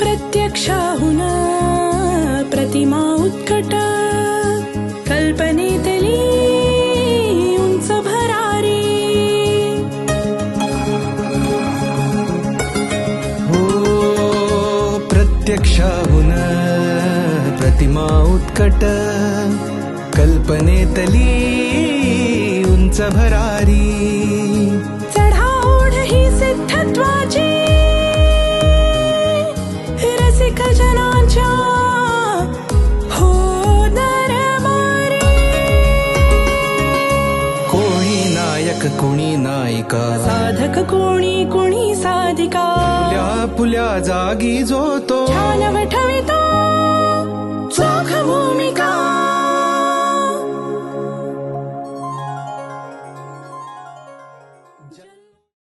प्रत्यक्षाहुन प्रतिमा उत्कट कल्पनेतली उंच भरारी। हो प्रत्यक्षाहुन प्रतिमा उत्कट कल्पनेतली उंच भरारी। नायक कोणी नायिका? साधक कोणी कोणी साधिका? पुल्या पुल्या जागी जो तो वठवितो